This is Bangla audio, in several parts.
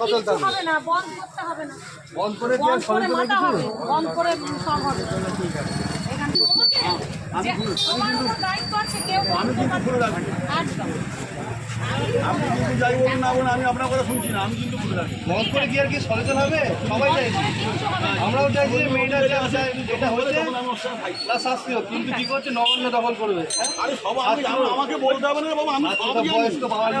সচল থাকবে। হবে না বন্ধ করতে হবে না। বন্ধ করে বন্ধ করে মাথা হবে বন্ধ করে সব হবে। ঠিক আছে। তোমার উপর দায়িত্ব আছে কেউ বন্ধ করতে পারবে না। একদম। আপনি কিন্তু যাই বলুন না বলুন আমি আপনার কথা শুনছি না আমি কিন্তু রাখি করে কি আর কি সচল হবে? সবাই চাইছি। না। আমরাও চাইছি যে মেয়েটা যে আছে এটা হয়েছে। তার শাস্তি হোক। কিন্তু কি করছে? নবান্ন দখল করবে? আরে সব আমি জানো, আমাকে বলতে হবে না বাবা আমি সব তো মতো বন্ধ করে দিতে হবে না।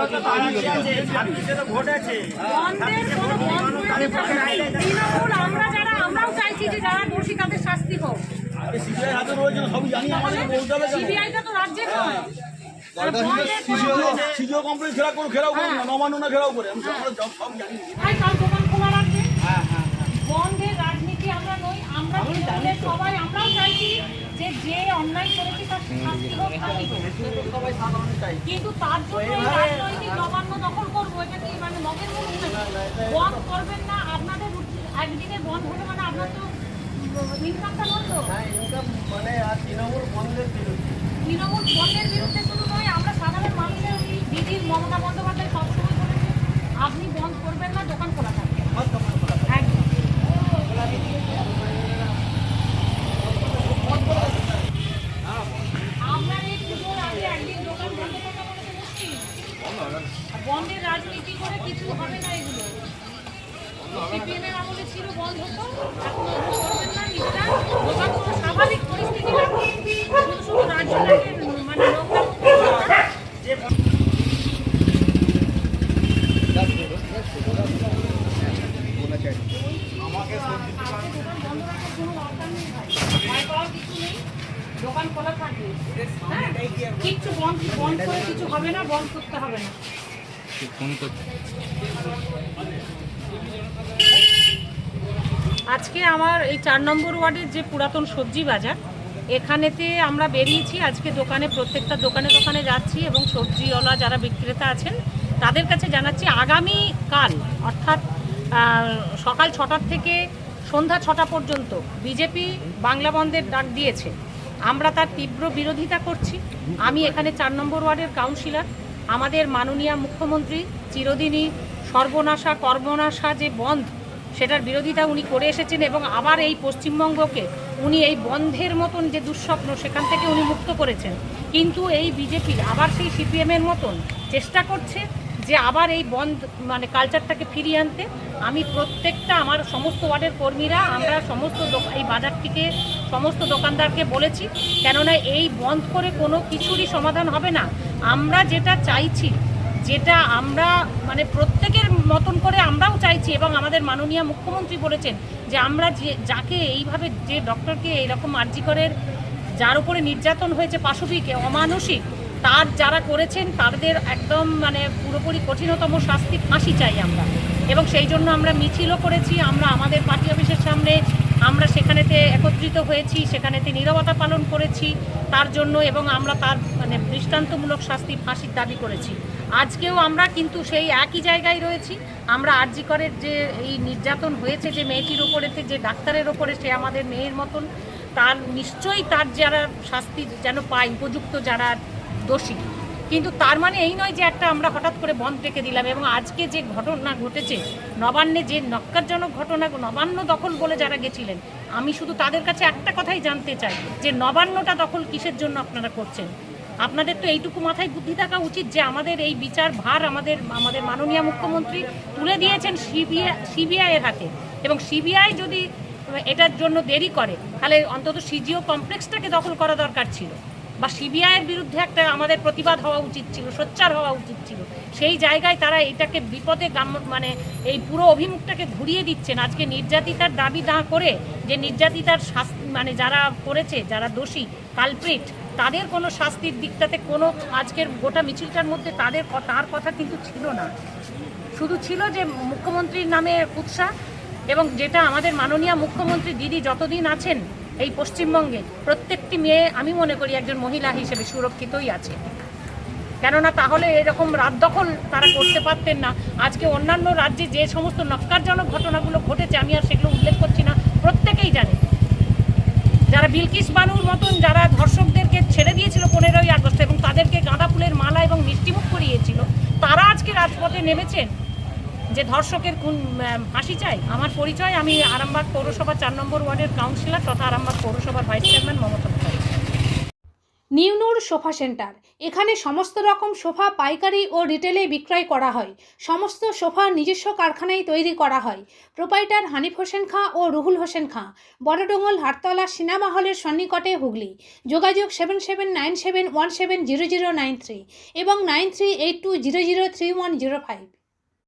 তৃণমূল আমরা যারা আমরাও চাইছি যে যারা দোষী তাদের শাস্তি হোক। CBI হাতে রয়েছে না, সবই জানি আমাকে বলতে হবে? সিবিআইটা তো রাজ্যের নয়। আর দরকার ছিল বন্ধের কোনো CGO বন্ধ- ঘেরাও করুন, ঘেরাও করুন না, নবান্ন না ঘেরাও করে। আমি সব- সব- সব জানি। দোকান খোলা রাখবে? বন্ধের রাজনীতি আমরা নই আমরা সবাই আমরাও চাইছি যে যে অন্যায় করেছে তার শাস্তি হোক তারই কিন্তু তার জন্য রাজনৈতিক নবান্ন দখল করব এটা কি মানে মগের মুখ বন্ধ করবেন না আপনাদের একদিনে বন্ধ হলো মানে আপনার তো ইনকামটা বন্ধ। তৃণমূল বন্ধের বিরুদ্ধে শুধু নয় আমরা সাধারণ মানুষের ওই দিদির মমতা বন্দ্যোপাধ্যায় সবসময় বলেছে আপনি বন্ধ করবেন না দোকান খোলা থাকবে একদম আপনার এই পুজোর আগে একদিন দোকান বন্ধ করতে বলে তো মুশকিল। আর বন্ধের রাজনীতি করে কিছু হবে না এগুলো আমলে ছিল বন্ধ হতো এখন ওগুলো করবেন না নিজেরা দোকান কোনো স্বাভাবিক পরিস্থিতি রাখুন শুধু শুধু রাজ্যটাকে মানে বন্ধ। দোকান খোলা থাকবে। হ্যাঁ? কিচ্ছু বন্ধ বন্ধ করে কিছু হবে না বন্ধ করতে হবে না। আজকে আমার এই চার নম্বর ওয়ার্ডের যে পুরাতন সবজি বাজার, এখানেতে আমরা বেরিয়েছি, আজকে দোকানে, প্রত্যেকটা দোকানে দোকানে যাচ্ছি এবং সবজিওয়ালা যারা বিক্রেতা আছেন, তাদের কাছে জানাচ্ছি আগামী কাল, অর্থাৎ সকাল ছটার থেকে সন্ধ্যা ছটা পর্যন্ত বিজেপি বাংলা বন্ধের ডাক দিয়েছে। আমরা তার তীব্র বিরোধিতা করছি। আমি এখানে চার নম্বর ওয়ার্ডের কাউন্সিলর। আমাদের মাননীয় মুখ্যমন্ত্রী, চিরদিনই সর্বনাশা, কর্মনাশা যে বন্ধ সেটার বিরোধিতা উনি করে এসেছেন এবং আবার এই পশ্চিমবঙ্গকে উনি এই বন্ধের মতন যে দুঃস্বপ্ন, সেখান থেকে উনি মুক্ত করেছেন। কিন্তু এই বিজেপি আবার সেই সিপিএমের মতন চেষ্টা করছে যে আবার এই বন্ধ মানে কালচারটাকে ফিরিয়ে আনতে। আমি প্রত্যেকটা আমার সমস্ত ওয়ার্ডের কর্মীরা, আমরা সমস্ত এই বাজারটিকে, সমস্ত দোকানদারকে বলেছি, কেননা এই বন্ধ করে কোনো কিছুরই সমাধান হবে না। আমরা যেটা চাইছি যেটা আমরা মানে প্রত্যেকের মতন করে আমরাও চাইছি এবং আমাদের মাননীয় মুখ্যমন্ত্রী বলেছেন যে আমরা যে, যাকে এইভাবে যে ডক্টরকে এইরকম আর্জি করের, যার উপরে নির্যাতন হয়েছে পাশবিক, অমানসিক, তার যারা করেছেন তাদের একদম মানে পুরোপুরি কঠিনতম শাস্তি ফাঁসি চাই আমরা। এবং সেই জন্য আমরা মিছিলও করেছি, আমরা আমাদের পার্টি অফিসের সামনে আমরা সেখানেতে একত্রিত হয়েছি, সেখানেতে নীরবতা পালন করেছি, তার জন্য এবং আমরা তার মানে দৃষ্টান্তমূলক শাস্তি, ফাঁসির দাবি করেছি। আজকেও আমরা কিন্তু সেই একই জায়গায় রয়েছি। আমরা আরজি করের যে এই নির্যাতন হয়েছে, যে মেয়েটির ওপরেতে, যে ডাক্তারের ওপরে, সে আমাদের মেয়ের মতন, তার নিশ্চয়ই তার যারা শাস্তি যেন পায়, উপযুক্ত যারা দোষী। কিন্তু তার মানে এই নয় যে একটা আমরা হঠাৎ করে বন্ধ রেখে দিলাম এবং আজকে যে ঘটনা ঘটেছে, নবান্নে যে নক্কারজনক ঘটনা, নবান্ন দখল বলে যারা গেছিলেন, আমি শুধু তাদের কাছে একটা কথাই জানতে চাই, যে নবান্নটা দখল কিসের জন্য আপনারা করছেন? আপনাদের তো এইটুকু মাথায় বুদ্ধি থাকা উচিত যে আমাদের এই বিচার ভার আমাদের আমাদের মাননীয় মুখ্যমন্ত্রী তুলে দিয়েছেন সিবিআই সিবিআই এর হাতে। এবং সিবিআই যদি এটার জন্য দেরি করে, তাহলে অন্তত সিজিও কমপ্লেক্সটাকে দখল করা দরকার ছিল। বা সিবিআইয়ের বিরুদ্ধে একটা আমাদের প্রতিবাদ হওয়া উচিত ছিল, সোচ্চার হওয়া উচিত ছিল। সেই জায়গায় তারা এটাকে বিপদে মানে এই পুরো অভিমুখটাকে ঘুরিয়ে দিচ্ছেন। আজকে নির্যাতিতার দাবি না করে যে নির্যাতিতার শাস্তি মানে যারা করেছে, যারা দোষী কালপ্রিট তাদের কোনো শাস্তির দিকটাতে কোনো আজকের গোটা মিছিলটার মধ্যে তাদের তার কথা কিন্তু ছিল না। শুধু ছিল যে মুখ্যমন্ত্রীর নামে উৎসাহ এবং যেটা আমাদের মাননীয় মুখ্যমন্ত্রী দিদি যতদিন আছেন এই পশ্চিমবঙ্গে প্রত্যেকটি মেয়ে, আমি মনে করি, একজন মহিলা হিসেবে সুরক্ষিতই আছে। কেননা তাহলে এরকম রাত দখল তারা করতে পারতেন না। আজকে অন্যান্য রাজ্যে যে সমস্ত নক্কারজনক ঘটনাগুলো ঘটেছে, আমি আর সেগুলো উল্লেখ করছি না, প্রত্যেকেই জানে। যারা বিলকিস বানুর মতন যারা ধর্ষকদেরকে ছেড়ে দিয়েছিল পনেরোই আগস্ট এবং তাদেরকে গাঁদা ফুলের মালা এবং মিষ্টিমুখ করিয়েছিল, তারা আজকে রাজপথে নেমেছেন। যে ধর্ষকের কোন ফাঁসি চাই? আমার পরিচয়, আমি আরামবাগ পৌরসভা চার নম্বর ওয়ার্ডের কাউন্সিলর তথা আরামবাগ পৌরসভার ভাইস চেয়ারম্যান মমতা নিউনুর সোফা সেন্টার। এখানে সমস্ত রকম সোফা, পাইকারি ও রিটেলে বিক্রয় করা হয়। সমস্ত সোফা নিজস্ব কারখানায় তৈরি করা হয়। প্রোপাইটার হানিফ হোসেন খাঁ ও রুহুল হোসেন খাঁ। বড়ডোঙ্গল হাটতলা সিনেমা হলের সন্নিকটে হুগলি। যোগাযোগ seven seven nine seven one seven zero zero nine three এবং nine three eight two zero zero three one zero five.